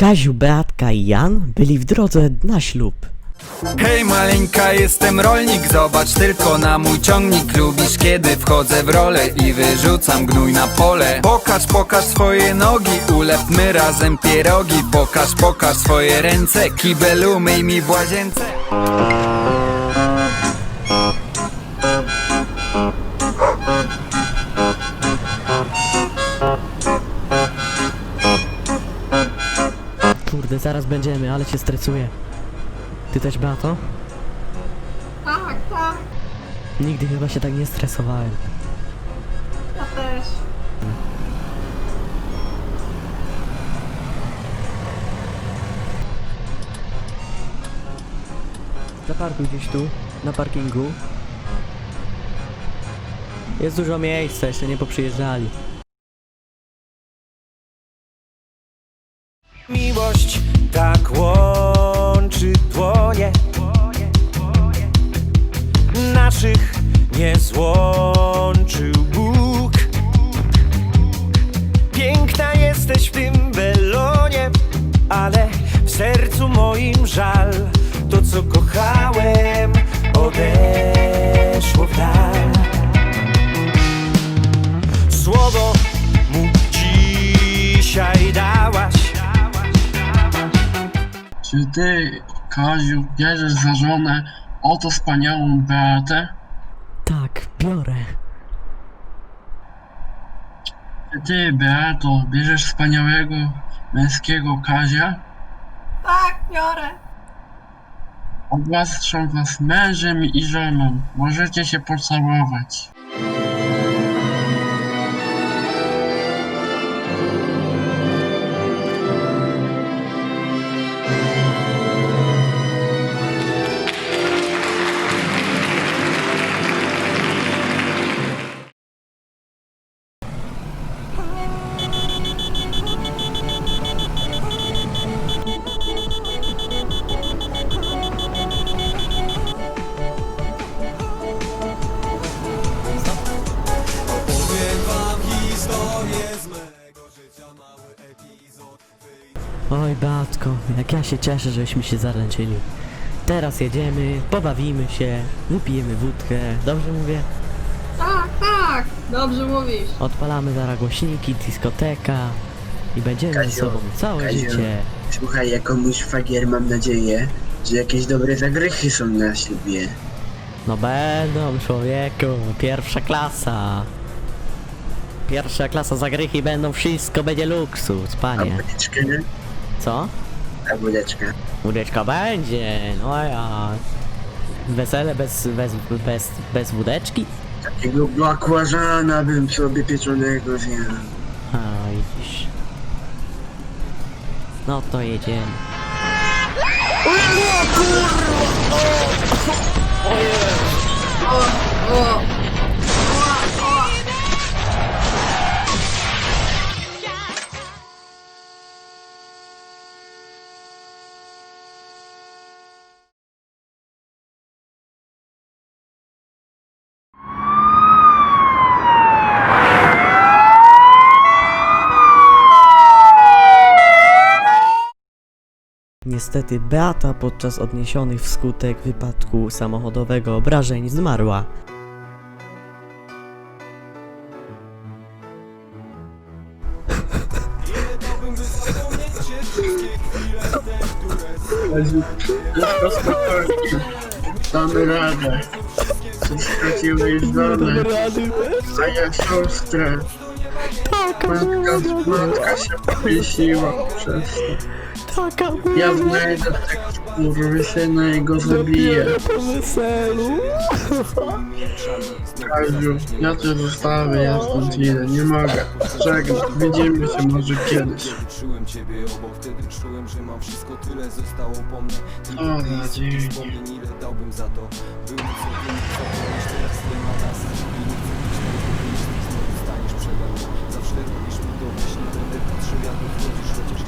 Kaziu, Beatka i Jan byli w drodze na ślub. Hej maleńka, jestem rolnik, zobacz tylko na mój ciągnik. Lubisz kiedy wchodzę w rolę i wyrzucam gnój na pole. Pokaż, pokaż swoje nogi, ulepmy razem pierogi. Pokaż, pokaż swoje ręce, kibel umyj mi w łazience Kurde, zaraz będziemy, ale się stresuję. Ty też, Beato? Tak, tak, Nigdy chyba się tak nie stresowałem. ja też. Zaparkuj gdzieś tu, na parkingu. Jest dużo miejsca, jeszcze nie poprzyjeżdżali. Miłość tak łączy dłonie. Naszych nie złączył Bóg. Piękna jesteś w tym belonie Ale w sercu moim żal To co kochałem odeszło w dal. Słowo Czy ty, Kaziu, bierzesz za żonę oto wspaniałą Beatę? Tak, biorę. Czy ty, Beato, bierzesz wspaniałego męskiego Kazia? Tak, biorę. Ogłaszam was mężem i żoną. Możecie się pocałować. Oj, Beatko, jak ja się cieszę, żeśmy się zaręczyli. Teraz jedziemy, pobawimy się, wypijemy wódkę, dobrze mówię? Tak, tak, dobrze mówisz. Odpalamy zaraz głośniki, dyskoteka i będziemy ze sobą całe Kaziu. życie. Słuchaj, jako mój szwagier mam nadzieję, że jakieś dobre zagrychy są na ślubie. No będą, człowieku, pierwsza klasa. Pierwsza klasa zagrychy będą, wszystko będzie luksus, panie. wódeczkę? Co? A wódeczka? Wódeczka będzie, no ja. Wesele bez, bez, bez, bez wódeczki? Takiego bakłażana bym sobie pieczonego zjadł. A, widzisz. No to jedziemy. O, Niestety Beata podczas odniesionych wskutek wypadku samochodowego obrażeń zmarła. Damy radę. Ty straciłeś żonę, a ja siostrę. Matka, matka się powiesiła przez to. Taka Ja znajdę tego skurwysyna i go zabiję. po weselu. Kaziu, ja cię zostawię, ja stąd idę, nie mogę. Żegnam, widzimy się może kiedyś. Czułem ciebie obok, wtedy czułem, że mam wszystko, tyle zostało po mnie Tylko O, wspomnień, ile dałbym za to Był mi co co to teraz nie ma nas I nie chcę być najlepiej, niż ty znowu staniesz przede mną Zawsze robisz mi to myśli, będę patrzył jak Chociaż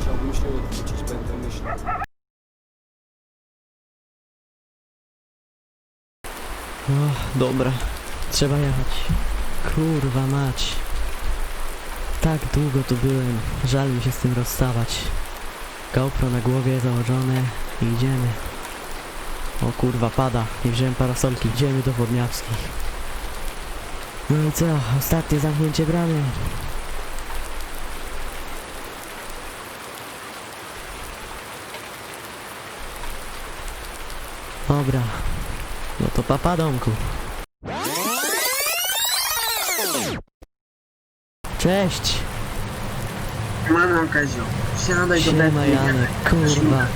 Och, dobra, trzeba jechać. Kurwa mać. Tak długo tu byłem, żal mi się z tym rozstawać. GoPro na głowie założone i idziemy. O kurwa, pada. Nie wziąłem parasolki. Idziemy do Wodniawskich. No i co? Ostatnie zamknięcie bramy. Dobra. No to papa domku. Cześć! Mano Kazio, siadaj do Siema. Janek, kurwa.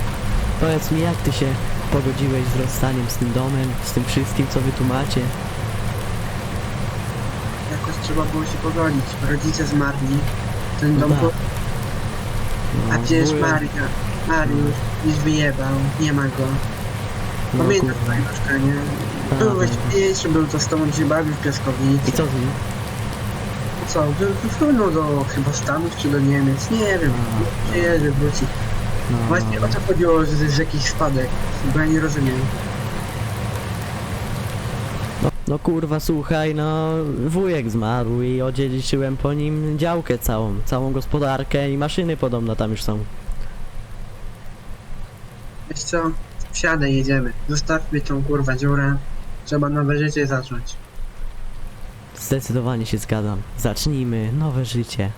Powiedz mi, jak ty się pogodziłeś z rozstaniem z tym domem, z tym wszystkim, co wy tu macie? Jakoś trzeba było się pogodzić. Rodzice zmarli. Ten dom Tak. po... No, A przecież wuja- Maria, Mariusz już wyjebał, nie ma go. No, Pamiętasz kurwa. Mariuszka, nie? Tak, Byłeś tak. pierwszy, był to z tobą się bawił w I piaskownicy. co z nim? Co, wy- wyfrunął do chyba Stanów czy do Niemiec, nie wiem. A, Przyjedzie, wróci. No, Właśnie o co chodziło, że to jest jakiś spadek, bo ja nie rozumiem. no, no kurwa, słuchaj, no wujek zmarł i odziedziczyłem po nim działkę całą, całą gospodarkę i maszyny podobno tam już są. Wiesz co, wsiadaj, jedziemy. Zostawmy tą kurwa dziurę. Trzeba nowe życie zacząć. Zdecydowanie się zgadzam. Zacznijmy nowe życie.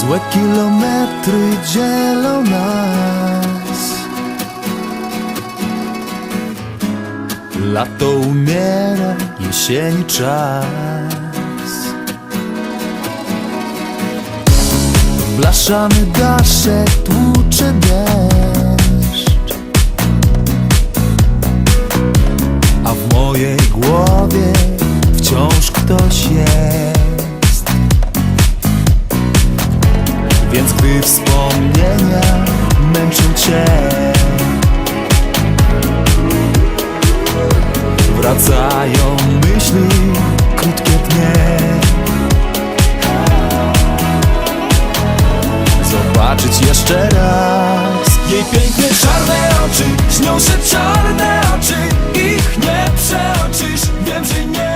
Złe kilometry dzielą nas Lato umiera, jesieni czas Blaszany daszek tłucze deszcz. A w mojej głowie wciąż ktoś jest. Więc gdy wspomnienia męczą cię Wracają myśli, krótkie dnie zobaczyć jeszcze raz. Jej piękne czarne oczy, śnią się czarne oczy. Ich nie przeoczysz, wiem, że nie